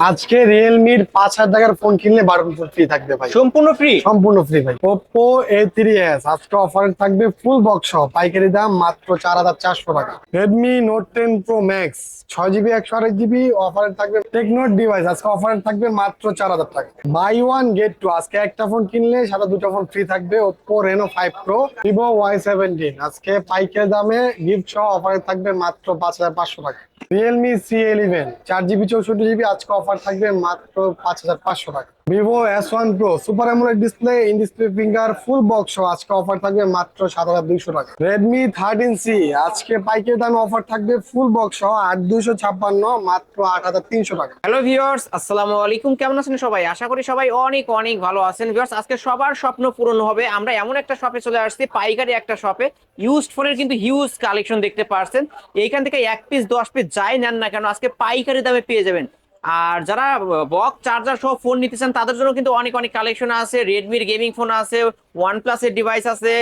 আজকে রিয়েলমির পাঁচ হাজার টাকার ফোন কিনলে বারো বছর ফ্রি থাকবে ভাই। সম্পূর্ণ ফ্রি সম্পূর্ণ ফ্রি ভাই। ওপো এ থ্রি এস আজকে অফার থাকবে ফুল বক্স সহ। পাইকারি দাম মাত্র চার হাজার চারশো টাকা। Redmi Note ten Pro Max ছয় জিবি একশো আঠাশ জিবি অফারে থাকবে টেকনোট ডিভাইস আজকে অফারে থাকবে মাত্র চার হাজার টাকা। বাই ওয়ান গেট টু আজকে একটা ফোন কিনলে সাথে দুটো ফোন ফ্রি থাকবে Oppo Reno five Pro Vivo Y seventeen আজকে পাইকারি দামে গিফট সহ অফারে থাকবে মাত্র পাঁচ হাজার পাঁচশো টাকা। রিয়েলমি সি ইলেভেন চার জিবি চৌষট্টি জিবি আজকে অফার থাকবে মাত্র পাঁচ হাজার পাঁচশো টাকা। Vivo S one Pro super AMOLED display in display finger full box আজকে অফার থাকবে মাত্র সাত হাজার দুইশো টাকা। রেডমি থার্টিন সি আজকে পাইকারি দামে অফার থাকবে ফুল বক্স আট দুইশো ছাপ্পান্ন, মাত্র আট হাজার তিনশো টাকা। হ্যালো ভিউয়ার্স আসসালামু আলাইকুম। কেমন আছেন সবাই? আশা করি সবাই অনেক অনেক ভালো আছেন। ভিউয়ার্স আজকে সবার স্বপ্ন পূরণ হবে। আমরা এমন একটা শপে চলে আসছি, পাইকারি একটা শপে ইউজড ফোনের কিন্তু হিউজ কালেকশন দেখতে পারছেন। এইখান থেকে এক পিস দশ পিস যাই নেন না কেন, আজকে পাইকারি দামে পেয়ে যাবেন। আর যারা বক চার্জার সহ ফোন নিতে চান, তাদের জন্য কিন্তু অনেক অনেক কালেকশন আছে। রেডমির গেমিং ফোন আছে ওয়ান প্লাসের ডিভাইস আছে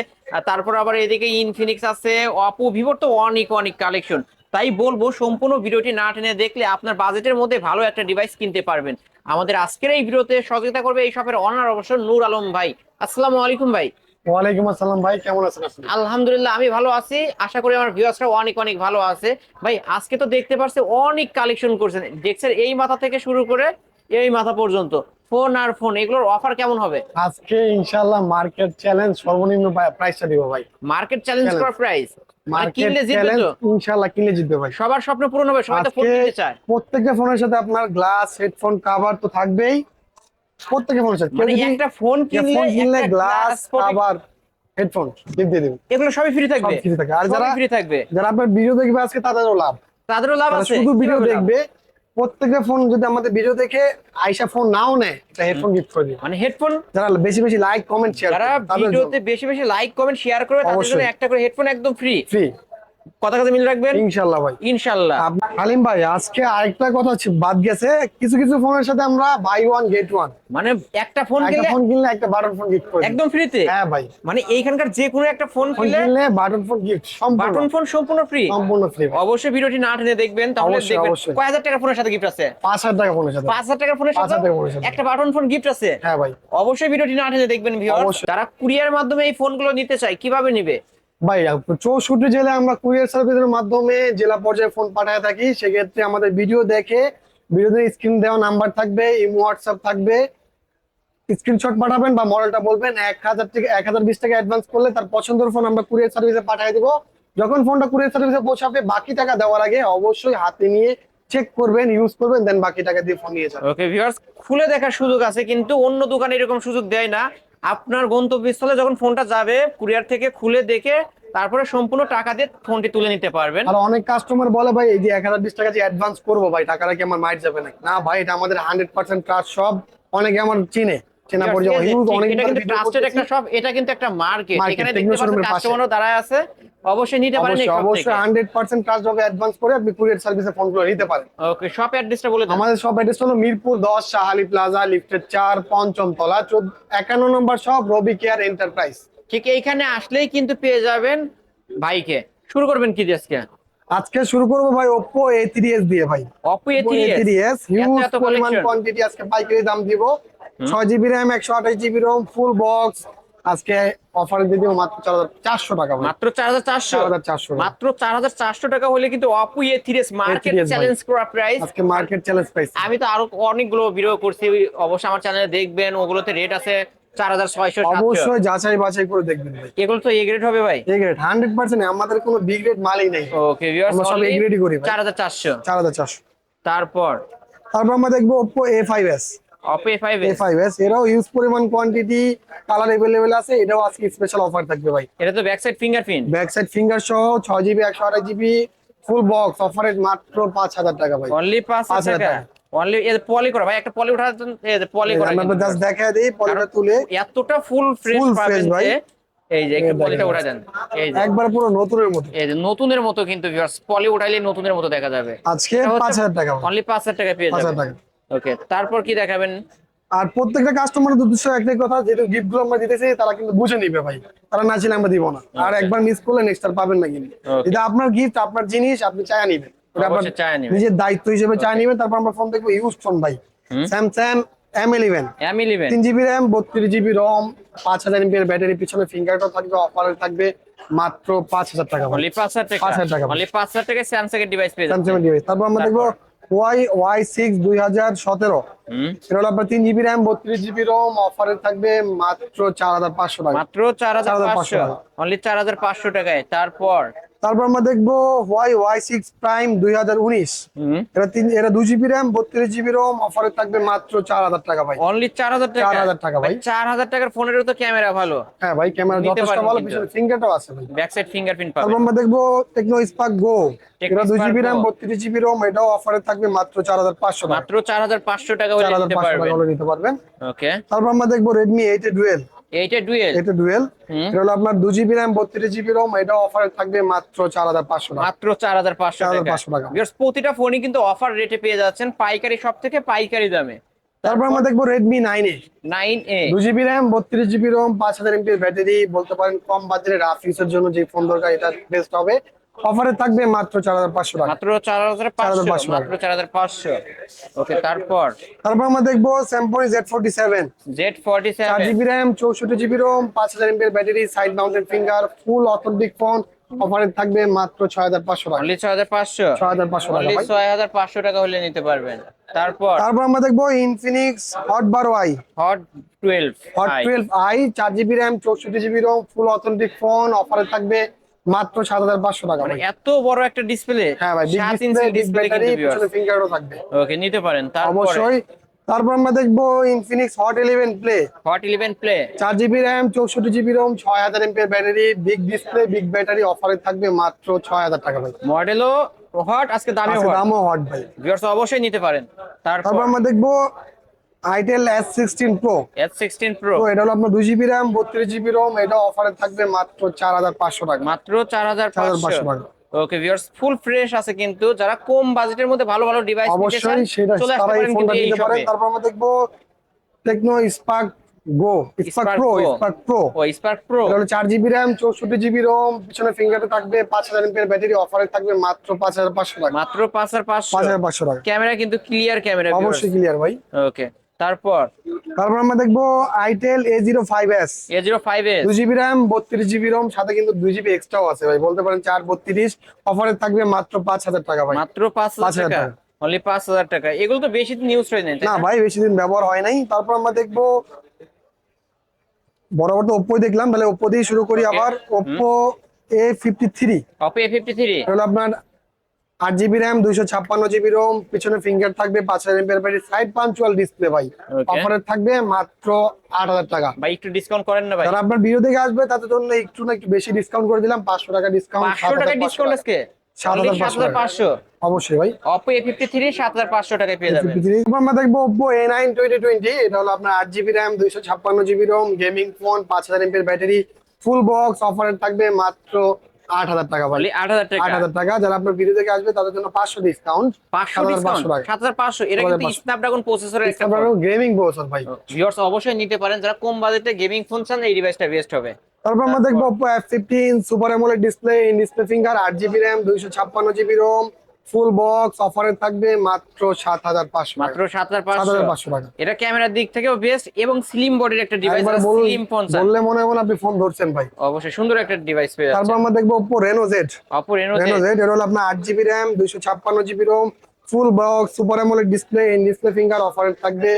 তারপর আবার এদিকে ইনফিনিক্স আছে অপো ভিভোর তো অনেক অনেক কালেকশন তাই বলব, সম্পূর্ণ ভিডিওটি না টেনে দেখলে আপনার বাজেটের মধ্যে ভালো একটা ডিভাইস কিনতে পারবেন। আমাদের আজকের এই ভিডিওতে সহযোগিতা করবে এই শপের অনার অবশ্য নূর আলম ভাই। আসসালামু আলাইকুম ভাই। ওয়ালাইকুম আসসালাম ভাই কেমন আছেন আপনি? আলহামদুলিল্লাহ আমি ভালো আছি। আশা করি আমার ভিউয়ার্সরা অনেক অনেক ভালো আছে। ভাই আজকে তো দেখতে পারছে অনেক কালেকশন করছেন। দেখছেন এই মাথা থেকে শুরু করে এই মাথা পর্যন্ত। ফোন আর ফোন এগুলোর অফার কেমন হবে? আজকে ইনশাল্লাহ মার্কেট চ্যালেঞ্জ সর্বনিম্ন প্রাইসটা দিব ভাই। Market challenge. করা প্রাইস কিনলে জিতবে ভাই। সবার স্বপ্ন পূরণ হবে সবাই তো ফোন কিনতে চায়। প্রত্যেকটা ফোনের সাথে আপনার গ্লাস হেডফোন কভার তো থাকবেই। প্রত্যেকটা ফোনের সাথে কেউ মানে একটা ফোন কিনলে একটা গ্লাস কভার হেডফোন গিফট দিয়ে দেবেন এগুলো সবই ফ্রি থাকবে। free থাকবে। আর যারা- ফ্রি থাকবে। যারা আপনার ভিডিও দেখবে আজকে তাদেরও লাভ। তাদেরও লাভ আছে। শুধু ভিডিও দেখবে। প্রত্যেকটা ফোন যদি আমাদের ভিডিও দেখে আইসা ফোন নাও নেয় এটা হেডফোন গিফট করে দিবে। মানে হেডফোন যারা বেশি বেশি লাইক কমেন্ট শেয়ার যারা ভিডিওতে বেশি বেশি লাইক কমেন্ট শেয়ার করবে তাদের জন্য। একটা করে হেডফোন একদম ফ্রি ফ্রি কথা কথা মিল রাখবেন? ইনশাল্লাহ ভাই। ইনশাআল্লাহ আপ- হালিম ভাই আজকে আরেকটা কথা বাদ গেছে। কিছু কিছু ফোনের সাথে আমরা বাই ওয়ান গেট ওয়ান মানে একটা ফোন কিনলে ফোন কিনলে একটা বাটন ফোন গিফট করে একদম ফ্রিতে হ্যাঁ ভাই। মানে এইখানকার যে কোনো একটা ফোন কিনলে বাটন ফোন গিফট সম্পূর্ণ। বাটন ফোন সম্পূর্ণ ফ্রি সম্পূর্ণ ফ্রি অবশ্যই ভিডিওটি না টেনে দেখবেন তাহলে দেখবেন কয় হাজার টাকা ফোনের সাথে গিফট আছে? পাঁচ হাজার টাকা ফোনের সাথে। পাঁচ হাজার টাকার ফোনের পাঁচ সাথে হাজার টাকা ফোনের সাথে। একটা বাটন ফোন গিফট আছে? হ্যাঁ ভাই। অবশ্যই ভিডিওটি না টেনে দেখবেন ভিউয়ার্স অবশ্যই। যারা কুরিয়ার মাধ্যমে এই ফোনগুলো নিতে চায় কীভাবে নিবে? ভাই, চৌষট্টি জেলায় আমরা কুরিয়ার সার্ভিসের মাধ্যমে জেলা পর্যায়ে ফোন পাঠায় থাকি। সেক্ষেত্রে আমাদের ভিডিও দেখে ভিডিওতে স্ক্রিন দেওয়া নাম্বার থাকবে, ইমো হোয়াটসঅ্যাপ থাকবে। স্ক্রিনশট পাঠাবেন বা মডেলটা বলবেন, এক হাজার থেকে, এক হাজার বিশ টাকা অ্যাডভান্স করলে তার পছন্দের ফোন আমরা কুরিয়ার সার্ভিসে পাঠিয়ে দেবো। যখন ফোনটা কুরিয়ার সার্ভিসে পৌঁছাবে, বাকি টাকা দেওয়ার আগে অবশ্যই হাতে নিয়ে চেক করবেন ইউজ করবেন দেন বাকি টাকা দিয়ে ফোন নিয়ে যাবেন। ওকে ভিউয়ার্স খুলে দেখার সুযোগ আছে, কিন্তু অন্য দোকানে এরকম সুযোগ দেয় না। আপনার গন্তব্যস্থলে যখন ফোনটা যাবে, কুরিয়ার থেকে খুলে দেখে তারপরে সম্পূর্ণ টাকা দিয়ে ফোনটি তুলে নিতে পারবেন। আর অনেক কাস্টমার বলে ভাই এই যে এক হাজার বিশ টাকা যে অ্যাডভান্স করব ভাই টাকাটা কি আমার মাইট যাবে না না ভাই এটা আমাদের হান্ড্রেড পার্সেন্ট ট্রাস্ট সব। অনেকে আমার চিনে চেনা পরিচয় হিউজ অনেক এটা কিন্তু ট্রাস্টেড একটা শপ এটা কিন্তু একটা মার্কেট এখানে দেখতে পাচ্ছেন কাস্টমারও দাঁড়ায় আছে। অবশ্যই নিতে পারেন অবশ্যই shop অবশ্যই থেকে। হান্ড্রেড পার্সেন্ট ট্রাস্ট হবে অ্যাডভান্স করে আপনি কুরিয়ার সার্ভিসে ফোনগুলো নিতে পারেন। ওকে শপ অ্যাড্রেসটা বলে আমাদের সব অ্যাড্রেস হলো মিরপুর দশ শাহালি প্লাজা লিফটের চার পঞ্চম তলা চোদ্দ একান্ন নম্বর সব রবি কেয়ার এন্টারপ্রাইজ ঠিক এইখানে আসলেই কিন্তু পেয়ে যাবেন ভাইকে। শুরু করবেন কি দিয়ে আজকে? আজকে শুরু করব ভাই থ্রি এস দিয়ে ভাই। থ্রি এস হিউজ এত পরিমাণ কোয়ান্টিটি আজকে পাইকারি দাম দিব। ছয় জিবি র্যাম একশো আঠাশ জিবি রোম ফুল বক্স আজকে অফার দিয়ে দিব মাত্র চার হাজার চারশো টাকা মাত্র চার হাজার চারশো? চার হাজার চারশো। মাত্র চার হাজার চারশো টাকা হলে কিন্তু থ্রি এস মার্কেট চ্যালেঞ্জ করা প্রাইস আজকে মার্কেট চ্যালেঞ্জ প্রাইস আমি তো আরও অনেকগুলো ভিডিও করছি অবশ্যই আমার চ্যানেলে দেখবেন ওগুলোতে রেট আছে। অবশ্যই যাচাই বাছাই করে দেখবেন ভাই। এগুলো তো এ গ্রেড হবে ভাই? এ গ্রেড হান্ড্রেড পার্সেন্ট আমাদের কোনো বি গ্রেড মালই নেই। ওকে সব করি ভাই। তারপর? তারপর আমরা দেখব এ এরাও হিউজ পরিমাণ কোয়ান্টিটি কালার আছে এটাও আজকে স্পেশাল অফার থাকবে ভাই। এটা তো back side fingerprint back side finger সহ ছয় জিবি একশো আঠাশ জিবি ফুল বক্স অফারে মাত্র পাঁচ হাজার টাকা ভাই। অনলি পাঁচ পাঁচ হাজার টাকা। অনলি পলি করা ভাই একটা পলি উঠা পলি করা আমরা জাস্ট দেখা দিই পলিটা তুলে। এতটা ফুল ফ্রেশ পাবেন ভাই। যে এই যে একটু পলিটা। উঠা দেন এই যে। একবার পুরো নতুনের মতো। এই যে নতুনের মতো কিন্তু ভিউয়ার্স পলি উঠাইলে নতুনের মতো দেখা যাবে। আজকে পাঁচ হাজার টাকা। অনলি পাঁচ হাজার টাকা পেয়ে যাবেন। টাকা। ওকে তারপর কি দেখাবেন? আর প্রত্যেকটা কাস্টমারের উদ্দেশ্য একটাই কথা যেহেতু গিফটগুলো আমরা দিতেছি তারা কিন্তু বুঝে নিবে ভাই। তারা না ছিল আমরা দিব না। আর একবার মিস করলে নেক্সট আর পাবেন না কিন্তু। এটা আপনার গিফট আপনার জিনিস আপনি চায়া নিবেন। নিজের দায়িত্ব হিসেবে চায় নিবেন তারপর আমরা ফোন দেখব ইউজ ফোন ভাই। Samsung M eleven M eleven তিন জিবি র্যাম বত্রিশ জিবি রম পাঁচ হাজার এমপিএর ব্যাটারি পিছনে ফিঙ্গারটাও থাকবে অফারে থাকবে মাত্র পাঁচ হাজার টাকা অনলি পাঁচ হাজার টাকা? 5,000 টাকা। অনলি পাঁচ হাজার টাকা স্যামসাং এর ডিভাইস পেয়ে স্যামসাং ডিভাইস তারপর আমরা দেখব ওয়াই ওয়াই সিক্স দুই হাজার সতেরো। এটা হলো আপনার তিন জিবি র্যাম বত্রিশ জিবি রোম অফারে থাকবে মাত্র চার হাজার পাঁচশো টাকা। মাত্র চার হাজার 4,500 পাঁচশো। অনলি চার হাজার পাঁচশো টাকায়। তারপর? তারপর আমরা দেখব ওয়াই ওয়াই সিক্স প্রাইম দুই হাজার উনিশ। এটা তিন এটা দুই জিবি র্যাম বত্রিশ জিবি রোম অফারে থাকবে মাত্র চার হাজার টাকা ভাই। অনলি চার হাজার টাকা? 4,000 টাকা ভাই। চার হাজার টাকার ফোনের তো ক্যামেরা ভালো। হ্যাঁ ভাই ক্যামেরা যথেষ্ট ভালো। পিছনে ফিঙ্গারটাও আছে ভাই। ব্যাক সাইড ফিঙ্গারপ্রিন্ট তারপর আমরা দেখব টেকনো স্পার্ক গো এটা দুই জিবি র্যাম বত্রিশ জিবি রোম এটাও অফারে থাকবে মাত্র চার হাজার পাঁচশো মাত্র চার হাজার পাঁচশো টাকা হলে চার হাজার নিতে পারবেন। ওকে তারপর আমরা দেখব রেডমি এইট এ ডুয়েল এইটা ডুয়েল? এটা ডুয়েল। এটা হলো আপনার দু জিবি র্যাম বত্রিশ জিবি রোম এটা অফারে থাকবে মাত্র চার হাজার পাঁচশো টাকা। মাত্র চার হাজার পাঁচশো 4,500 টাকা। টাকা। প্রতিটা ফোনই কিন্তু অফার রেটে পেয়ে যাচ্ছেন পাইকারি সব থেকে পাইকারি দামে। তারপর আমরা দেখব এ নাইন এ দু জিবি র্যাম বত্রিশ জিবি রোম পাঁচ হাজার এমপির ব্যাটারি বলতে পারেন কম বাজেটে রাফ ইউজের জন্য যে ফোন দরকার এটা বেস্ট হবে। অফারে থাকবে মাত্র চার হাজার পাঁচশো টাকা। মাত্র চার হাজার পাঁচশো 4,500 মাত্র চার হাজার পাঁচশো। ওকে তারপর? তারপর আমরা দেখব Samsung Z forty seven Z forty চার সেভেন জিবি র্যাম চৌষট্টি জিবি রোম পাঁচ হাজার এমপির battery side mounted finger full authentic phone অফারে থাকবে মাত্র ছয় হাজার পাঁচশো টাকা। ছয় হাজার পাঁচশো? ছয় হাজার পাঁচশো টাকা। ছয় হাজার পাঁচশো টাকা হলে নিতে পারবেন। তারপর? তারপর আমরা দেখব ইনফিনিক্স হট বারো I Hot twelve Hot twelve I চার জিবি র্যাম চৌষট্টি GB ROM full authentic phone অফারে থাকবে মাত্র সাত হাজার পাঁচশো টাকা মানে এত বড় একটা ডিসপ্লে হ্যাঁ ভাই সাত display inch display display battery কিন্তু পিছনে ফিঙ্গারও থাকবে। ওকে নিতে পারেন অবশ্যই। তারপর আমরা দেখব Infinix Hot eleven Play Hot eleven Play চার জিবি র্যাম চৌষট্টি জিবি রোম ছয় হাজার এমপির battery big display big battery অফারে থাকবে মাত্র ছয় হাজার টাকা ভাই। মডেলও হট আজকে দামে হট দামও হট ভাই। ভিউয়ার্স অবশ্যই নিতে পারেন। তারপর আমরা দেখব itel S sixteen Pro S sixteen Pro এটা হলো আপনার দুই জিবি র্যাম বত্রিশ জিবি রোম এটা অফারে থাকবে মাত্র চার হাজার পাঁচশো টাকা। মাত্র চার হাজার পাঁচশো। টাকা। ওকে ভিউয়ার্স ফুল ফ্রেশ আছে কিন্তু। যারা কম বাজেটের মধ্যে ভালো ভালো ডিভাইস অবশ্যই সেটা চলে আসতে পারেন কিন্তু এই শপে তারপর আমরা দেখব Tecno Spark Go Spark Pro Spark Pro ও স্পার্ক প্রো এটা হলো চার জিবি র্যাম চৌষট্টি জিবি রোম পিছনে ফিঙ্গারে থাকবে পাঁচ হাজার এমপির ব্যাটারি অফারে থাকবে মাত্র পাঁচ হাজার পাঁচশো টাকা। মাত্র পাঁচ হাজার পাঁচশো। পাঁচ হাজার পাঁচশো টাকা। ক্যামেরা কিন্তু ক্লিয়ার ক্যামেরা অবশ্যই ক্লিয়ার ভাই। ওকে তারপর? তারপর আমরা দেখব itel A zero five S A zero five S দুই জিবি র্যাম বত্রিশ জিবি রোম সাথে কিন্তু দুই জিবি এক্সট্রাও আছে ভাই। বলতে পারেন চার বত্রিশ। অফারে থাকবে মাত্র পাঁচ হাজার টাকা ভাই। মাত্র পাঁচ হাজার টাকা। অনলি পাঁচ হাজার টাকা। এগুলো তো বেশি নিউজ হয়ে নাই তাই না? ভাই বেশি দিন ব্যবহার হয় নাই। তারপর আমরা দেখব বরাবর তো ওপ্পো দেখলাম। তাহলে ওপ্পো দিয়ে শুরু করি আবার Oppo A fifty three Oppo A fifty three আপনার আট জিবি র্যাম দুইশো ছাপ্পান্ন জিবি রোম পিছনে ফিঙ্গার থাকবে পাঁচ হাজার এমপিআর ব্যাটারি সাইড পাঞ্চুয়াল ডিসপ্লে ভাই। Okay. অফারে থাকবে মাত্র আট হাজার টাকা। ভাই একটু ডিসকাউন্ট করেন না ভাই। আপনার ভিডিও দেখে আসবে তাদের জন্য একটু না একটু বেশি ডিসকাউন্ট করে দিলাম পাঁচশো টাকা ডিসকাউন্ট পাঁচশো টাকা ডিসকাউন্ট আজকে? অবশ্যই ভাই। টাকায় পেয়ে যাবেন। আমরা দেখব এটা হলো আপনার gaming phone battery full box অফারে থাকবে মাত্র আট হাজার টাকা ভাই। আট হাজার আট হাজার টাকা। যারা আপনার ভিডিও থেকে আসবে তাদের জন্য পাঁচশো ডিসকাউন্ট পাঁচশো ডিসকাউন্ট সাত হাজার পাঁচশো? এটা কিন্তু স্ন্যাপড্রাগন প্রসেসরের স্ন্যাপড্রাগন গেমিং প্রসেসর ভাই। ভিউয়ার্স অবশ্যই নিতে পারেন। যারা কম বাজেটে গেমিং ফোন চান এই ডিভাইসটা বেস্ট হবে। তারপর আমরা দেখব F fifteen super AMOLED display in display finger আট জিবি র্যাম দুইশো ছাপ্পান্ন জিবি রোম ফুল বক্স অফারে থাকবে মাত্র সাত হাজার পাঁচশো মাত্র সাত হাজার পাঁচশো। টাকা। এটা ক্যামেরার দিক থেকেও বেস্ট এবং স্লিম বডির একটা ডিভাইস স্লিম ফোন বললে মনে হয় আপনি ফোন ধরছেন ভাই। অবশ্যই সুন্দর একটা ডিভাইস পেয়ে তারপর আমরা দেখব Oppo Reno Z Oppo Reno Reno Z এটা হলো আপনার আট জিবি র্যাম দুইশো ছাপ্পান্ন GB ROM full box super AMOLED display in display finger অফারে থাকবে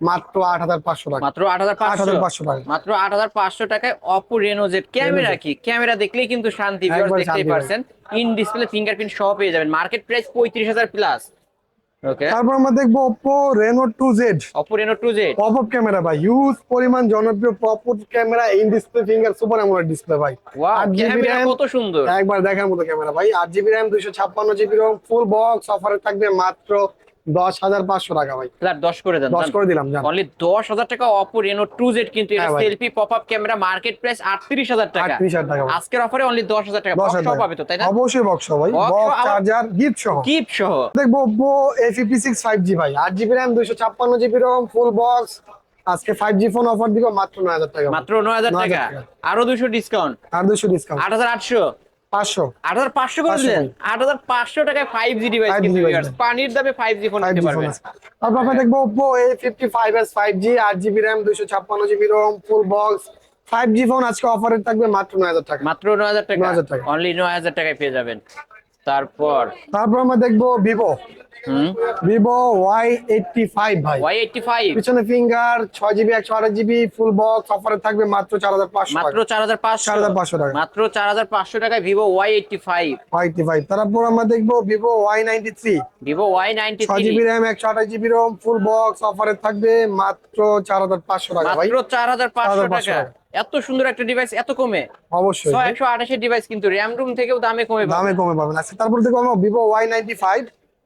মাত্র আট হাজার পাঁচশো টাকা। মাত্র আট হাজার পাঁচশো? টাকা। মাত্র আট হাজার পাঁচশো টাকায় অপো রেনো জেড ক্যামেরা কি? ক্যামেরা দেখলেই কিন্তু শান্তি দেখতেই পারছেন। ইন ডিসপ্লে ফিঙ্গারপ্রিন্ট সহ পেয়ে যাবেন। মার্কেট প্রাইস পঁয়ত্রিশ হাজার প্লাস তারপর আমরা দেখব পপ আপ ক্যামেরা ভাই। হিউজ পরিমাণ জনপ্রিয় pop up camera in display finger super AMOLED display ভাই ক্যামেরা কত সুন্দর। একবার দেখার মতো ক্যামেরা ভাই। আট জিবি র্যাম দুইশো ছাপ্পান্ন জিবি রোম ফুল বক্স অফারে থাকবে মাত্র দশ হাজার পাঁচশো টাকা ভাই। দশ করে দেন দশ করে দিলাম অনলি দশ হাজার টাকা অপো রেনো টু জেড কিন্তু selfie pop up camera market price আটত্রিশ হাজার টাকা। টাকা আজকের অফারে অনলি দশ হাজার টাকা। বক্স হাজার সহ টাকা। পাবে তো তাই না? অবশ্যই বক্স ভাই। Box বক্স চার্জার গিফট সহ কিপ সহ দেখব Oppo A fifty six five G ভাই। আট জিবি র্যাম দুইশো ছাপ্পান্ন জিবি রোম ফুল বক্স আজকে ফোন অফার দিব মাত্র নয় হাজার টাকা মাত্র নয় হাজার 9,000 টাকা। আরও দুশো ডিসকাউন্ট আর দুশো ডিসকাউন্ট আট হাজার আটশো। পাঁচশো। আট হাজার পাঁচশো করে দিলেন? আট হাজার পাঁচশো টাকায় ফাইভ জি ডিভাইস 5G কিন্তু device viewers। পানির দামে ফাইভ জি ফোন নিতে পারবেন। তারপর আমরা দেখব Oppo A fifty five S five G আট জিবি র্যাম দুইশো ছাপ্পান্ন GB ROM full box five G phone আজকে অফারে থাকবে মাত্র নয় হাজার টাকা। মাত্র নয় হাজার টাকা। 9,000 টাকা। অনলি নয় হাজার টাকায় পেয়ে যাবেন। তারপর? তারপর আমরা দেখব Vivo Vivo Y eighty five ভাই। ওয়াই এইটটি ফাইভ পিছনে ফিঙ্গার ছয় জিবি একশো আঠাশ জিবি ফুল বক্স অফারে থাকবে মাত্র চার হাজার পাঁচশো মাত্র চার হাজার পাঁচশো? 4,500 টাকা। মাত্র চার হাজার পাঁচশো টাকায় Vivo Y eighty five Y eighty five তারপর আমরা দেখব Vivo Y ninety three Vivo Y ninety ছয় জিবি র্যাম একশো আঠাশ জিবি রোম ফুল বক্স অফারে থাকবে মাত্র চার হাজার পাঁচশো টাকা। মাত্র চার হাজার পাঁচশো 4,500 টাকা টাকা। এত সুন্দর একটা ডিভাইস এত কমে। অবশ্যই। ছয় একশো আঠাশের ডিভাইস কিন্তু র্যাম রুম থেকেও দামে কমে দামে কমে পাবেন। আচ্ছা তারপর দেখব আমরা Vivo Y ninety five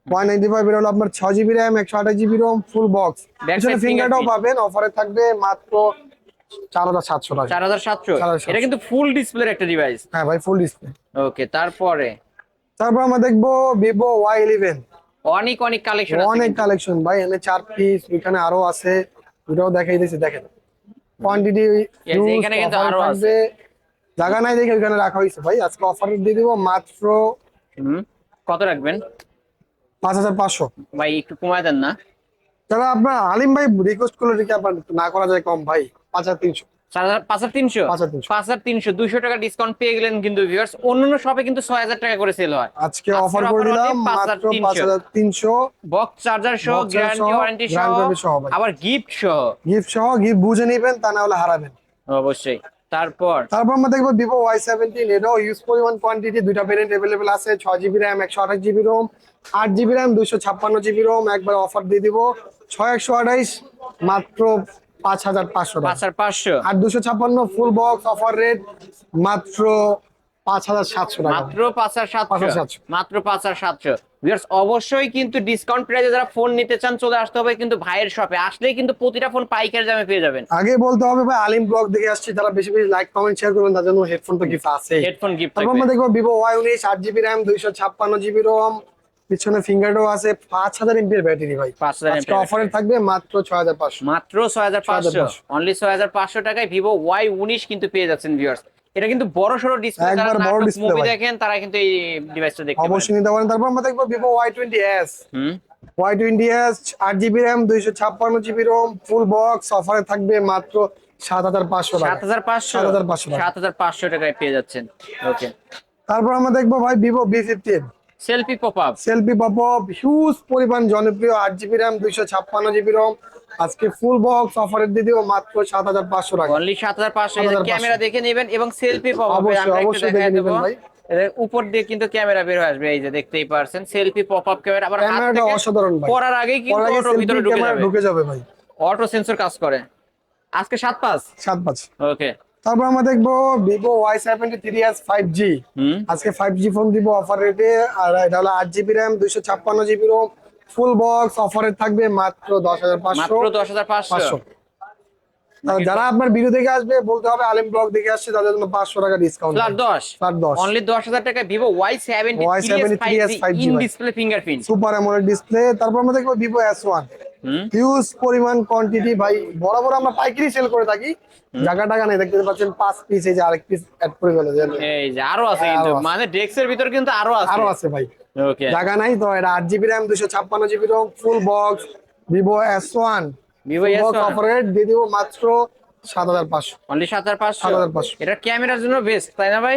Y ninety five এর হলো আপনার ছয় জিবি র্যাম একশো আঠাশ জিবি রোম ফুল বক্স পিছনে ফিঙ্গারটাও পাবেন অফারে থাকবে মাত্র চার হাজার সাতশো টাকা। চার হাজার সাতশো? 4,700 এটা কিন্তু ফুল ডিসপ্লের একটা ডিভাইস হ্যাঁ ভাই ফুল ডিসপ্লে ওকে তারপরে? তারপর আমরা দেখব ভিভো ওয়াই ইলেভেন অনেক অনেক কালেকশন অনেক কালেকশন ভাই এখানে চার পিস এখানে আরও আছে এটাও দেখাই দিয়েছি দেখেন। কোয়ান্টিটি এখানে কিন্তু আরও আছে। জায়গা নাই দেখে ওখানে রাখা হয়েছে ভাই আজকে অফার দিয়ে দিব মাত্র কত রাখবেন? পাঁচ হাজার পাঁচশো। ভাই একটু কমায় দেন না। তাহলে আপনার আলিম ভাই রিকোয়েস্ট করলে কি আপনার না করা যায় কম? ভাই পাঁচ হাজার তিনশো। পাঁচ হাজার তিনশো? পাঁচ হাজার তিনশো। দুইশো টাকা ডিসকাউন্ট পেয়ে গেলেন কিন্তু ভিউয়ার্স অন্যান্য শপে কিন্তু ছয় হাজার টাকা করে সেল হয়। আজকে অফার করে দিলাম মাত্র পাঁচ হাজার তিনশো। বক্স চার্জার সহ গ্যারান্টি ওয়ারেন্টি সহ guarantee সহ ভাই। আবার গিফট সহ। গিফট সহ গিফট বুঝে নিবেন তা না হলে হারাবেন। অবশ্যই। তারপর? তারপর আমরা দেখব ভিভো ওয়াই সেভেন্টিন এটাও ইউজ পরিমাণ কোয়ান্টিটি দুইটা ভেরিয়েন্ট অ্যাভেলেবেল আছে ছয় জিবি র্যাম একশো আঠাশ জিবি রোম আট জিবি র্যাম দুইশো ছাপ্পান্ন জিবি রোম একবার অফার দিয়ে দিব। ছয় একশো আঠাইশ মাত্র পাঁচ হাজার পাঁচশো পাঁচ হাজার পাঁচশো। আর দুশো ছাপ্পান্ন ফুল বক্স অফার রেট মাত্র পাঁচ হাজার সাতশো মাত্র পাঁচ হাজার সাতশো। মাত্র পাঁচ হাজার সাতশো। ভিউয়ার্স অবশ্যই কিন্তু ডিসকাউন্ট প্রাইসে যারা ফোন নিতে চান চলে আসতে হবে কিন্তু ভাইয়ের শপে আসলেই কিন্তু প্রতিটা ফোন পাইকারি দামে পেয়ে যাবেন। আগে বলতে হবে ভাই আলিম ব্লগ দেখে আসছি। তারা বেশি বেশি লাইক কমেন্ট শেয়ার করবেন তার জন্য হেডফোন তো গিফট আছে হেডফোন গিফট তারপর আমরা দেখব ভিভো ওয়াই উনিশ আট জিবি র্যাম দুইশো ছাপ্পান্ন জিবি রোম পিছনে ফিঙ্গারটাও আছে পাঁচ হাজার এমপির ব্যাটারি ভাই। 5000 আজকে mAh অফারে থাকবে মাত্র ছয় হাজার পাঁচশো। মাত্র ছয় হাজার পাঁচশো। অনলি ছয় হাজার পাঁচশো টাকায় ভিভো ওয়াই উনিশ কিন্তু পেয়ে যাচ্ছেন ভিউয়ার্স এটা কিন্তু বড় সড়ো ডিসপ্লে একবার বড় display মুভি দেখেন তারা কিন্তু এই ডিভাইসটা দেখতে অবশ্যই নিতে পারেন। তারপর আমরা দেখব Vivo Y twenty S Y twenty S আট জিবি র্যাম দুইশো ছাপ্পান্ন জিবি রোম ফুল বক্স অফারে থাকবে মাত্র সাত হাজার পাঁচশো সাত হাজার পাঁচশো। 7,500 টাকা। সাত হাজার পাঁচশো টাকায় পেয়ে যাচ্ছেন। ওকে তারপর আমরা দেখব ভাই Vivo V fifteen selfie pop up selfie pop huge পরিমাণ জনপ্রিয় আট জিবি র্যাম দুইশো ছাপ্পান্ন জিবি রোম আজকে ফুল বক্স অফারে দিয়ে দিব মাত্র সাত হাজার পাঁচশো টাকা। অনলি সাত হাজার পাঁচশো ক্যামেরা দেখে নেবেন এবং সেলফি পপ আপ অবশ্যই, দেখে দেবো। নেবেন ভাই। এর উপর দিয়ে কিন্তু ক্যামেরা বের হয়ে আসবে এই যে দেখতেই পারছেন। সেলফি পপ আপ ক্যামেরা আবার হাত ক্যামেরাটা থেকে অসাধারণ ভাই। পড়ার আগেই কিন্তু অটো ভিতরে ঢুকে যাবে। ঢুকে যাবে ভাই। অটো সেন্সর কাজ করে। আজকে সাত পাঁচ? সাত পাঁচ। ওকে তারপর আমরা দেখব Vivo Y seventy three S five G আজকে ফাইভ জি ফোন দিব অফার রেটে আর এটা হলো আট জিবি র্যাম দুইশো ছাপ্পান্ন জিবি রোম ফুল বক্স অফারে থাকবে মাত্র দশ হাজার পাঁচশো। দশ হাজার পাঁচশো। যারা আপনার ভিডিও দেখে আসবে বলতে হবে আলিম ব্লগ দেখে আসছে তাদের জন্য পাঁচশো টাকা ডিসকাউন্ট ফ্ল্যাট দশ। ফ্ল্যাট দশ। অনলি দশ হাজার টাকা Vivo Y seventy Y73s 5G in ভাই। Display fingerprint super AMOLED display তারপর আমরা দেখব ভিভো এস ওয়ান হিউজ পরিমাণ কোয়ান্টিটি ভাই বরাবর আমরা পাইকারি সেল করে থাকি। জায়গা টাকা নেই দেখতে পাচ্ছেন পাঁচ পিস এই যে আরেক পিস অ্যাড করে যে এই যে আরও আছে কিন্তু। মানে ডেস্কের ভিতর কিন্তু আরও আছে। আরও আছে ভাই। ওকে জায়গা নাই তো এটা আট জিবি র্যাম দুশো ছাপ্পান্ন GB ROM full box Vivo S one Vivo S offer rate দিয়ে দিব মাত্র সাত হাজার পাঁচশো। অনলি সাত হাজার পাঁচশো? 7,500 এটা ক্যামেরার জন্য বেস্ট তাই না ভাই?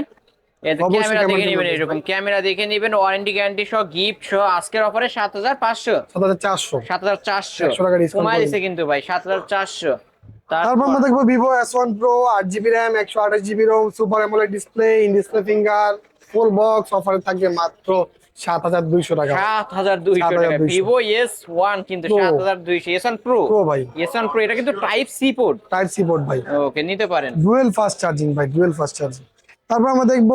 ক্যামেরা দেখে নেবেন এরকম। ক্যামেরা দেখে নেবেন ওয়ারেন্টি গ্যারান্টি সহ গিফট সহ আজকের অফারে সাত হাজার পাঁচশো। সাত হাজার চারশো। সাত হাজার চারশো। 100 কমাই দিছে কিন্তু ভাই সাত হাজার চারশো। তারপর আমরা দেখব ভিভো এস ওয়ান প্রো আট জিবি র্যাম একশো আঠাশ GB ROM super AMOLED display in display finger full box অফারে থাকবে মাত্র সাত হাজার দুইশো টাকা। সাত হাজার দুইশো টাকা। ভিভো এস ওয়ান কিন্তু সাত হাজার দুইশো। এস ওয়ান প্রো প্রো ভাই। এস ওয়ান প্রো এটা কিন্তু type C port type C port ভাই। ওকে নিতে পারেন। ডুয়েল ফাস্ট চার্জিং ভাই ডুয়েল ফাস্ট চার্জিং তারপর আমরা দেখব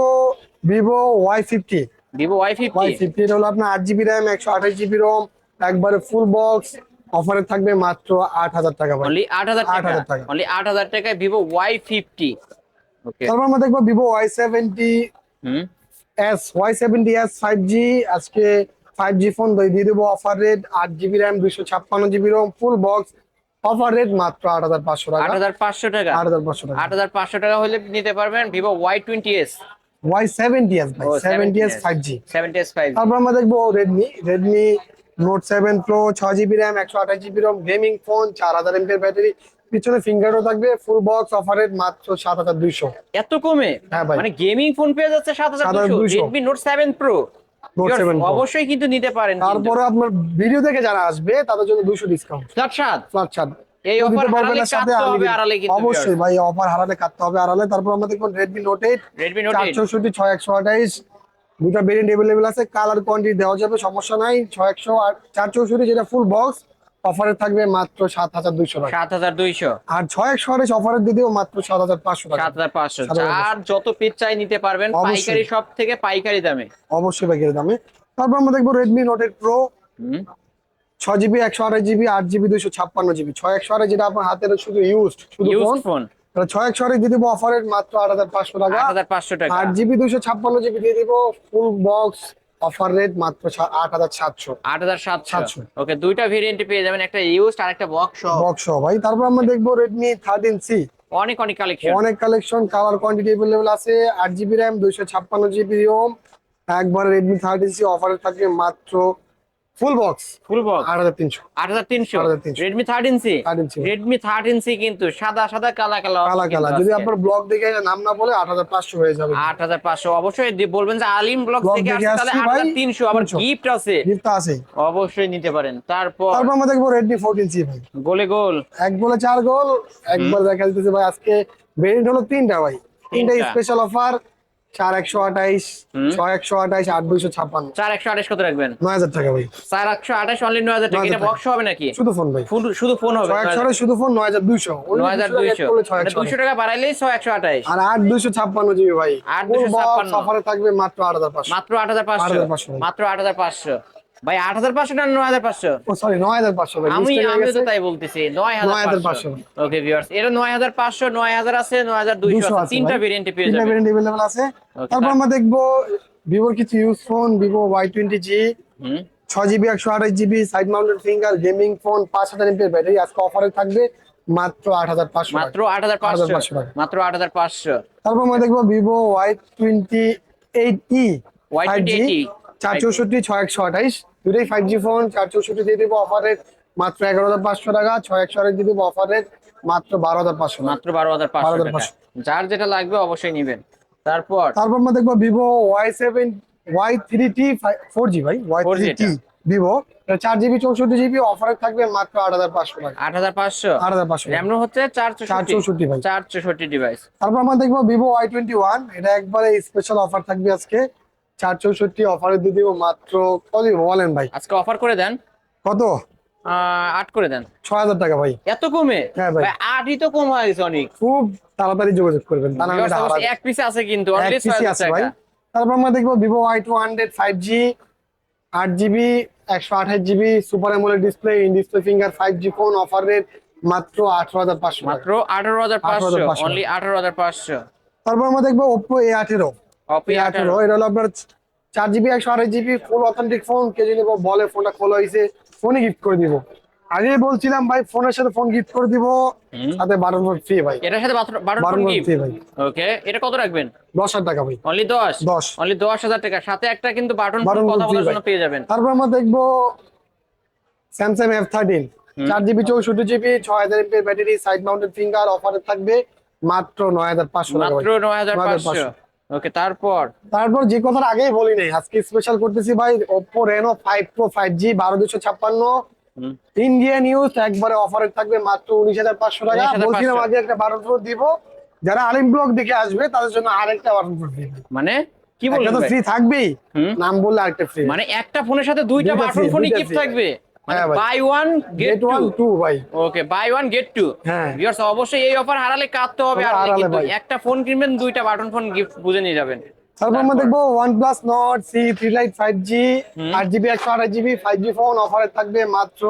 Vivo Y fifty Vivo Y Y fifty fifty হলো আপনার আট জিবি র্যাম একশো আঠাশ জিবি রোম একবারে ফুল বক্স অফারে থাকবে মাত্র আট হাজার টাকা অনলি আট হাজার 8,000 টাকা। টাকা। অনলি আট হাজার টাকায় ভিভো ওয়াই ফিফটি তারপর আমরা দেখব Vivo Y seventy S Y seventy S five G আজকে ফাইভ জি ফোন দিয়ে দেবো অফার রেট আট জিবি র্যাম দুইশো ছাপ্পান্ন GB ROM full box offer rate মাত্র আট হাজার পাঁচশো টাকা। আট হাজার পাঁচশো টাকা। আট হাজার পাঁচশো টাকা। আট হাজার পাঁচশো টাকা হলে নিতে পারবেন Vivo Y twenty S. Y seventy S ভাই seventy S five G 70s 5G তারপর আমরা দেখব Redmi Redmi Note seven pro ছয় জিবি র্যাম একশো আঠাশ জিবি রম গেমিং ফোন চার হাজার এমপের ব্যাটারি পিছনে ফিঙ্গারও থাকবে ফুল বক্স অফারের মাত্র সাত হাজার দুইশো। এত কমে? হ্যাঁ ভাই। মানে গেমিং ফোন পেয়ে যাচ্ছে 7200 7200 Redmi Note 7 Pro Note Viewers, 7 অবশ্যই কিন্তু নিতে পারেন তারপরে আপনার ভিডিও দেখে যারা আসবে তাদের জন্য দুশো ডিসকাউন্ট ফ্ল্যাট ফ্ল্যাট এই অফার হারালে কাটতে হবে আড়ালে কিন্তু অবশ্যই ভাই অফার হারালে কাটতে হবে। আড়ালে তারপর আমরা দেখব রেডমি Redmi Note চার 8 চৌষট্টি ছয় একশো আঠাইশ দুটা ভেরিয়েন্ট অ্যাভেলেবেল আছে। কালার কোয়ান্টিটি দেওয়া যাবে সমস্যা নাই। ছয় একশো আর চার চৌষট্টি যেটা ফুল বক্স অফারে থাকবে মাত্র সাত হাজার দুইশো সাত হাজার দুইশো। আর ছয় একশো আঠাইশ অফারের দিদিও মাত্র সাত হাজার পাঁচশো টাকা। 7500 7500 আর যত পিস চাই নিতে পারবেন। পাইকারি সব থেকে পাইকারি দামে। অবশ্যই পাইকারি দামে। তারপর আমরা দেখব রেডমি নোট এইট প্রো ছয় জিবি একশো আঠাশ জিবি আট জিবি দুইশো ছাপ্পান্ন জিবি। ছয় একশো আঠাশ যেটা আপনার হাতের শুধু ইউজড শুধু ফোন ছয় একশো আঠাশ দিয়ে দিবো অফারের মাত্র আট হাজার পাঁচশো টাকা। 8500 টাকা। আট জিবি দুইশো ছাপ্পান্ন জিবি দিয়ে দিব ফুল বক্স অফার রেট মাত্র আট হাজার সাতশো। 8700 700 ওকে দুইটা ভেরিয়েন্ট পেয়ে যাবেন একটা ইউজ আর একটা বক্স শপ বক্স ভাই তারপর আমরা দেখব রেডমি থার্টিন সি। অনেক অনেক কালেকশন অনেক কালেকশন কালার কোয়ান্টিটি অ্যাভেলেবল আছে আট জিবি র্যাম দুইশো ছাপ্পান্ন জিবি রোম একবার রেডমি থার্টিন সি অফারে থাকে মাত্র ফুল বক্স ফুল বক্স আট হাজার তিনশো। 8300 8300 Redmi 13C 13C Redmi 13C কিন্তু সাদা সাদা কালা কালা কালা কালা। যদি আপনার ব্লগ দেখে নাম না বলে আট হাজার পাঁচশো হয়ে যাবে। আট হাজার পাঁচশো। অবশ্যই দি- বলবেন যে আলিম ব্লগ থেকে আসছে তাহলে আসছি আট ভাই, হাজার তিনশো। আবার গিফট আছে। গিফট আছে অবশ্যই নিতে পারেন। তারপর তারপর আমরা দেখব ফোরটিন সি ভাই। গোলে গোল। এক গোলে চার গোল। একবার দেখা দিতেছে ভাই আজকে ভেরিয়েন্ট হলো তিনটা ভাই। তিনটা। স্পেশাল অফার চার একশো আঠাইশ ছয় একশো আঠাইশ আট দুইশো ছাপ্পান্ন। চার একশো আঠাশ কত রাখবেন? নয় হাজার টাকা ভাই। চার একশো আঠাশ অনলি নয় হাজার টাকা। 9,000 এটা বক্স হবে নাকি? শুধু ফোন ভাই। শুধু ফোন হবে। ছয় একশো আঠাইশ শুধু ফোন নয় হাজার দুইশো। নয় হাজার দুইশো। দুইশো টাকা বাড়াইলেই ছয় একশো আঠাশ আর আট দুইশো ছাপ্পান্ন জিবি ভাই। 8,256 অফারে থাকবে মাত্র আট হাজার পাঁচশো। মাত্র আট হাজার পাঁচশো। 8,500 মাত্র আট হাজার পাঁচশো। ভাই আট হাজার পাঁচশো না নয় হাজার পাঁচশো? ও সরি নয় হাজার পাঁচশো আমি আমি তো তাই বলতেছি নয় হাজার পাঁচশো। ওকে ভিউয়ার্স এটা নয় হাজার পাঁচশো নয় হাজার আছে নয় হাজার দুইশো আছে। তিনটা ভেরিয়েন্টে পেয়ে তিনটা ভেরিয়েন্ট আছে। তারপর আমরা দেখব ভিভোর কিছু use phone Vivo Y twenty G ছয় জিবি একশো আঠাশ GB side mounted finger gaming phone পাঁচ হাজার এমপির ব্যাটারি আজকে অফারে থাকবে মাত্র আট হাজার পাঁচশো মাত্র আট হাজার পাঁচশো 8,500 টাকা। মাত্র আট হাজার পাঁচশো। তারপর আমরা দেখব Vivo Y twenty eight E G Y28e চার চৌষট্টি ছয় একশো আঠাইশ। দুটোই ফাইভ জি ফোন চার চৌষট্টি দিয়ে দেবো অফারের মাত্র এগারো হাজার পাঁচশো টাকা ছয় একশো আঠাশ দিয়ে দেবো অফারের মাত্র বারো হাজার পাঁচশো মাত্র বারো হাজার পাঁচশো 12,500 যার যেটা লাগবে অবশ্যই নিবেন। তারপর? তারপর আমরা দেখব Vivo Y seven Y three T four G ভাই Y 4G three T. Vivo চার জিবি চৌষট্টি জিবি অফারে থাকবে মাত্র আট হাজার পাঁচশো টাকা। আট হাজার পাঁচশো? আট হাজার পাঁচশো র্যাম হচ্ছে চার চার চৌষট্টি ভাই। চার চৌষট্টি ডিভাইস তারপর আমরা দেখব ভিভো ওয়াই টোয়েন্টি ওয়ান এটা একবারে স্পেশাল অফার থাকবে আজকে। চার চৌষট্টি অফারে দিয়ে দিব মাত্র কত বলেন ভাই? আজকে অফার করে দেন। কত? আট করে দেন। ছয় হাজার টাকা ভাই। এত কমে? হ্যাঁ ভাই। আটই তো কম হয়ে অনেক। খুব তাড়াতাড়ি যোগাযোগ করবেন। এক পিসে আছে কিন্তু এক only পিসি 6,000 আছে ভাই। তারপর আমরা দেখব Vivo Y two hundred five G আট জিবি একশো আঠাশ GB super AMOLED display in display finger five G phone offer rate মাত্র আঠারো হাজার পাঁচশো। মাত্র আঠারো হাজার পাঁচশো 18,500 অনলি আঠারো হাজার পাঁচশো। তারপর আমরা দেখব ওপো এ আঠেরো অপি এ এটা হলো আপনার চার জিবি একশো আঠাশ জিবি ফুল অথেন্টিক ফোন কে যদি বলে ফোনটা খোলা হয়েছে ফোনই গিফট করে দিব। আগে বলছিলাম ভাই ফোনের সাথে ফোন গিফট করে দিব সাথে বারো ফোন ফ্রি ভাই। এটার সাথে বারো ফোন ফোন ফ্রি ভাই। ওকে এটা কত রাখবেন? টাকা ভাই। অনলি দশ? দশ। অনলি দশ হাজার টাকা। সাথে একটা কিন্তু বাটন Button কথা বলার জন্য পেয়ে যাবেন। তারপর আমরা দেখব স্যামসাং এফ থার্টিন চার জিবি চৌষট্টি জিবি ছয় হাজার ব্যাটারি সাইড মাউন্টেড ফিঙ্গার অফারে থাকবে মাত্র নয় হাজার পাঁচশো টাকা মাত্র নয় হাজার 9,500 ওকে তারপর? তারপর যে কথার আগেই বলি নাই আজকে স্পেশাল করতেছি ভাই ফাইভ জি বারো দুশো ইন্ডিয়ান ইউজ একবারে অফারে থাকবে মাত্র উনিশ হাজার পাঁচশো টাকা। 19,500 বলছিলাম আগে একটা বারো প্রো দিব। যারা আলিম ব্লগ দেখে আসবে তাদের জন্য আরেকটা বারো প্রো দিবে। মানে? কি বলবেন তো ফ্রি থাকবেই। নাম বললে আরেকটা ফ্রি মানে একটা ফোনের সাথে দুইটা বাটন ফোনই গিফট থাকবে। Buy one get one two ভাই। Okay buy one get two. Viewers অবশ্যই এই অফার হারালে কাটতে হবে আর কিন্তু একটা ফোন কিনবেন দুইটা বাটন ফোন গিফট বুঝে নিয়ে যাবেন। তারপর আমরা দেখব OnePlus Nord C three lite five G আট জিবি একশো আঠাশ জিবি ফাইভ জি ফোন অফারে থাকবে মাত্র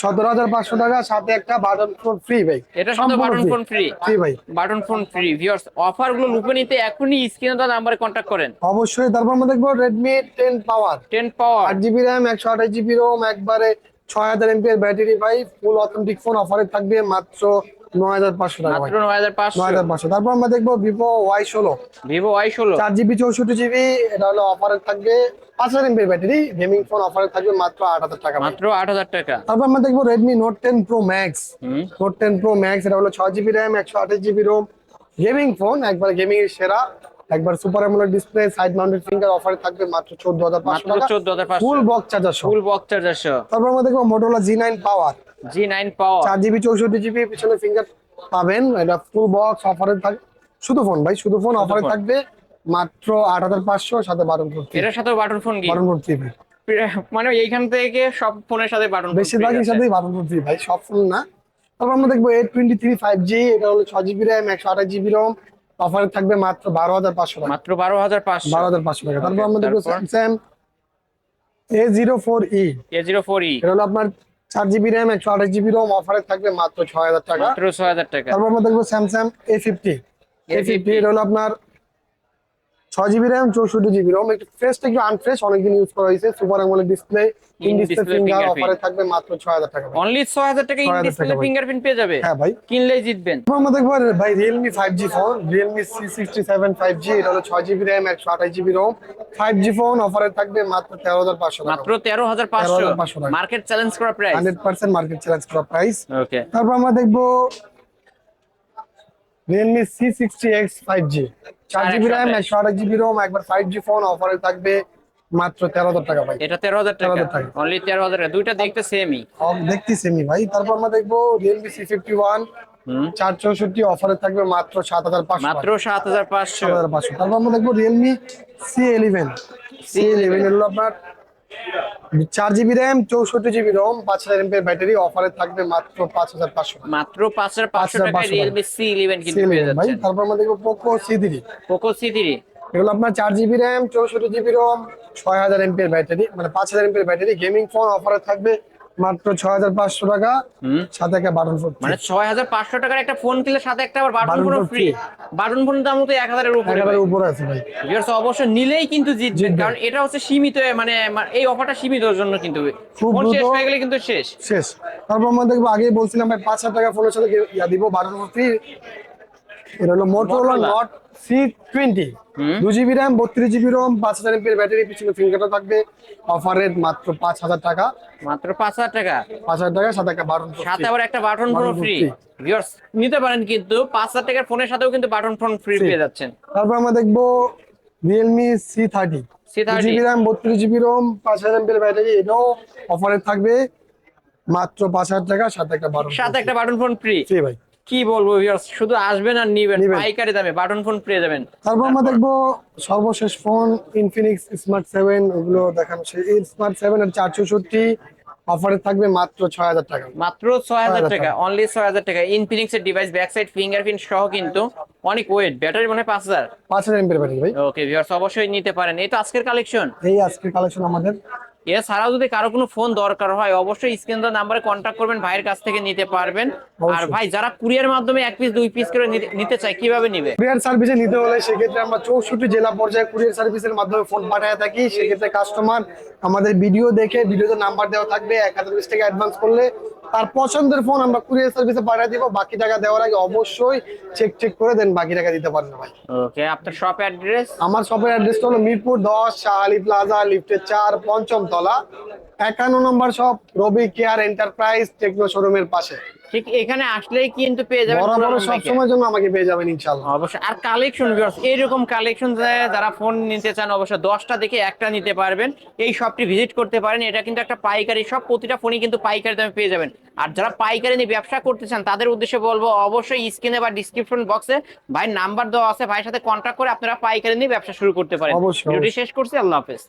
সতেরো হাজার পাঁচশো টাকা। সাথে একটা বাটন ফোন ফ্রি ভাই। এটা শুধু বাটন ফোন ফ্রি ফ্রি ভাই। বাটন ফোন ফ্রি ভিউয়ার্স অফারগুলো লুপে নিতে এখনই স্ক্রিনে দেওয়া নাম্বারে কন্ট্যাক্ট করেন। অবশ্যই তারপর আমরা দেখব Redmi ten power ten power আট জিবি র্যাম একশো আঠাশ জিবি রোম একবারে ছয় হাজার এমপি এর ব্যাটারি ভাই ফুল অথেন্টিক ফোন অফারে থাকবে মাত্র নয় হাজার পাঁচশো টাকা মাত্র নয় হাজার পাঁচশো। নয় হাজার পাঁচশো। তারপর আমরা দেখব ভিভো ওয়াই ষোলো। ভিভো ওয়াই ষোলো। চার জিবি চৌষট্টি জিবি এটা হলো অফারে থাকবে। পাঁচ হাজার এমবির ব্যাটারি গেমিং ফোন অফারে থাকবে মাত্র আট হাজার টাকা মাত্র আট হাজার টাকা। তারপর আমরা দেখব Redmi Note ten pro max হুম। নোট টেন প্রো ম্যাক্স এটা হলো ছয় জিবি র্যাম একশো আঠাশ জিবি রোম গেমিং ফোন একবার গেমিং এর সেরা। একবার super AMOLED display side mounted finger অফারে থাকবে মাত্র চোদ্দ হাজার পাঁচশো মাত্র টাকা। চোদ্দ হাজার পাঁচশো। Full box charger full box charger তারপর আমরা দেখব জি নাইন পাওয়ার জি নাইন পাওয়ার চার জিবি চৌষট্টি জিবি পিছনে ফিঙ্গার পাবেন। এটা ফুল বক্স অফারে থাকবে শুধু ফোন ভাই শুধু ফোন অফারে থাকবে মাত্র আট হাজার পাঁচশো সাথে বারো ফোন এটার সাথে বাটন ফোন কি বারো ফোন থ্রি মানে এইখান থেকে সব ফোনের সাথে বাটন বেশিরভাগই সাথেই বারো ফোন থ্রি ভাই সব ফোন না। তারপর আমরা দেখব eight twenty three five G এটা হলো ছয় জিবি র্যাম একশো আঠাশ জিবি রোম অফারে থাকবে মাত্র বারো হাজার পাঁচশো টাকা। মাত্র বারো হাজার পাঁচশো। বারো হাজার পাঁচশো টাকা। তারপর আমরা দেখব? Samsung A zero four E A zero four E এটা হলো আপনার চার জিবি র্যাম একশো আঠাশ জিবি রোম অফারে থাকবে মাত্র ছয় হাজার টাকা। মাত্র ছয় হাজার টাকা। তারপর আমরা দেখব Samsung A fifty A fifty এটা হলো আপনার ছয় জিবি র্যাম চৌষট্টি জিবি রোম একটু ফ্রেশটা একটু আনফ্রেশ অনেকদিন ইউজ করা হয়েছে। Super AMOLED display in display finger অফারে থাকবে মাত্র ছয় হাজার টাকা অনলি ছয় হাজার টাকা ইন ডিসপ্লে ফিঙ্গারপ্রিন্ট পেয়ে যাবে? হ্যাঁ ভাই। কিনলেই জিতবেন। আমরা দেখব ভাই Realme five G phone Realme C sixty seven five G এটা হলো ছয় জিবি একশো আঠাশ GB ROM five G phone অফারে থাকবে মাত্র তেরো হাজার পাঁচশো টাকা। মাত্র তেরো হাজার পাঁচশো। 13,500 মার্কেট চ্যালেঞ্জ করা price hundred percent market challenge করা প্রাইস ওকে তারপর আমরা দেখব Realme C sixty X five G চার জিবি র্যাম 128 একশো আঠাশ জিবি রোম একবার ফাইভ জি ফোন অফারে থাকবে মাত্র তেরো হাজার টাকা ভাই। এটা তেরো হাজার টাকা। 13,000 টাকা। অনলি তেরো হাজার টাকা। দুইটা দেখতে সেমই দেখতেছি আমি ভাই। তারপর আমরা দেখব রিয়েলমি সি ফিফটি ওয়ান চার চৌষট্টি অফারে থাকবে মাত্র সাত হাজার পাঁচশো। মাত্র সাত হাজার পাঁচশো। সাত হাজার পাঁচশো। তারপর আমরা দেখব Realme C eleven C eleven হলো আপনার চার জিবি র্যাম চৌষট্টি জিবি রোম পাঁচ হাজার এমপের ব্যাটারি অফারে থাকবে মাত্র পাঁচ হাজার পাঁচশো মাত্র পাঁচ হাজার পাঁচশো 5,500 টাকা। রিয়েলমি সি ইলেভেন পেয়ে যাচ্ছেন। তারপর আমরা দেখব Poco C three Poco C three এগুলো আপনার চার জিবি র্যাম চৌষট্টি জিবি রম ছয় হাজার এমপের ব্যাটারি মানে পাঁচ হাজার এমপের ব্যাটারি গেমিং ফোন অফারে থাকবে মাত্র ছয় হাজার পাঁচশো টাকা সাথে একটা বাটন ফোন মানে ছয় হাজার পাঁচশো টাকার একটা ফোন কিনলে সাথে একটা আবার button phone free. Button phone দাম তো এক হাজারের উপরে উপরে আছে ভাই। অবশ্যই নিলেই কিন্তু জিতবেন। কারণ এটা হচ্ছে সীমিত মানে এই অফারটা সীমিতর জন্য কিন্তু। ফোন শেষ হয়ে গেলে কিন্তু শেষ। শেষ। তারপর আমরা দেখব আগেই বলছিলাম ভাই পাঁচ হাজার টাকা ফোনের সাথে ইয়া দিব বারো ফ্রি। এটা হলো মোটরোলা। Note C twenty. দু জিবি র্যাম বত্রিশ জিবি রোম পাঁচ হাজার এমপির ব্যাটারি পিছনে ফিঙ্গারটা থাকবে। অফার রেট মাত্র পাঁচ হাজার টাকা। মাত্র পাঁচ হাজার টাকা? পাঁচ হাজার টাকা সাথে একটা বারো সাথে আবার একটা বাটন ফোন ফ্রি। ভিউয়ার্স নিতে পারেন কিন্তু পাঁচ হাজার টাকার ফোনের সাথেও কিন্তু বাটন ফোন ফ্রি পেয়ে যাচ্ছেন। তারপর আমরা দেখব Realme C thirty C30 GB RAM বত্রিশ জিবি রোম পাঁচ হাজার এমপির ব্যাটারি এটাও অফারে থাকবে। মাত্র পাঁচ হাজার টাকা সাথে একটা বারো সাথে একটা বাটন ফোন ফ্রি ফ্রি ভাই। কি বলব ভিউয়ার্স শুধু আসবেন আর নিবেন। পাইকারি দামে বাটন ফোন পেয়ে যাবেন। তারপর আমরা দেখব সর্বশেষ ফোন ইনফিনিক্স স্মার্ট সেভেন ওগুলো দেখানো সেই স্মার্ট সেভেন চার চৌষট্টি অফারে থাকবে মাত্র ছয় হাজার টাকা। মাত্র ছয় হাজার 6,000 টাকা। অনলি ছয় হাজার টাকা। ইনফিনিক্স এর ডিভাইস ব্যাক সাইড ফিঙ্গারপ্রিন্ট সহ কিন্তু অনেক ওয়েট ব্যাটারি মনে পাঁচ হাজার। পাঁচ হাজার এমপির ব্যাটারি ভাই। ওকে ভিউয়ার্স অবশ্যই নিতে পারেন। এই তো আজকের কালেকশন এই আজকের কালেকশন আমাদের। এছাড়াও যদি কারও কোনো ফোন দরকার হয় অবশ্যই স্ক্রিন নাম্বারে কন্ট্যাক্ট করবেন ভাইয়ের কাছ থেকে নিতে পারবেন। আর ভাই যারা কুরিয়ার মাধ্যমে এক পিস দুই পিস করে নিতে- চায় কীভাবে নিবে? কুরিয়ার সার্ভিসে নিতে হলে সেক্ষেত্রে আমরা চৌষট্টি জেলা পর্যায়ে কুরিয়ার সার্ভিসের মাধ্যমে ফোন পাঠায় থাকি। সেক্ষেত্রে কাস্টমার আমাদের ভিডিও দেখে ভিডিওতে নাম্বার দেওয়া থাকবে এক হাজার টাকা অ্যাডভান্স করলে তার পছন্দের ফোন আমরা কুরিয়ার সার্ভিসে পাঠিয়ে দিব। বাকি টাকা দেওয়ার আগে অবশ্যই চেক চেক করে দেন বাকি টাকা দিতে পারবেন ভাই। ওকে আপনার শপ অ্যাড্রেস আমার শপের অ্যাড্রেস হলো মিরপুর দশ শাহালি প্লাজা লিফটের চার পঞ্চম তলা একান্ন নম্বর shop Robi care enterprise Tecno শোরুমের পাশে। ঠিক এখানে আসলেই কিন্তু পেয়ে যাবেন বরাবর পুরান বাইকে। সবসময়ের জন্য আমাকে পেয়ে যাবেন ইনশাল্লাহ অবশ্যই। আর কালেকশন এইরকম কালেকশন যারা ফোন নিতে চান অবশ্যই দশটা দেখে একটা নিতে পারবেন। এই শপটি ভিজিট করতে পারেন। এটা কিন্তু একটা পাইকারি শপ প্রতিটা ফোনই কিন্তু পাইকারি দামে পেয়ে যাবেন। আর যারা পাইকারি নিয়ে ব্যবসা করতে চান তাদের উদ্দেশ্যে বলব অবশ্যই স্ক্রিনে বা ডিসক্রিপশন বক্সে ভাই নাম্বার দেওয়া আছে। ভাইয়ের সাথে কন্ট্যাক্ট করে আপনারা পাইকারি নিয়ে ব্যবসা শুরু করতে পারেন। ভিডিওটি শেষ করছি আল্লাহ হাফেজ।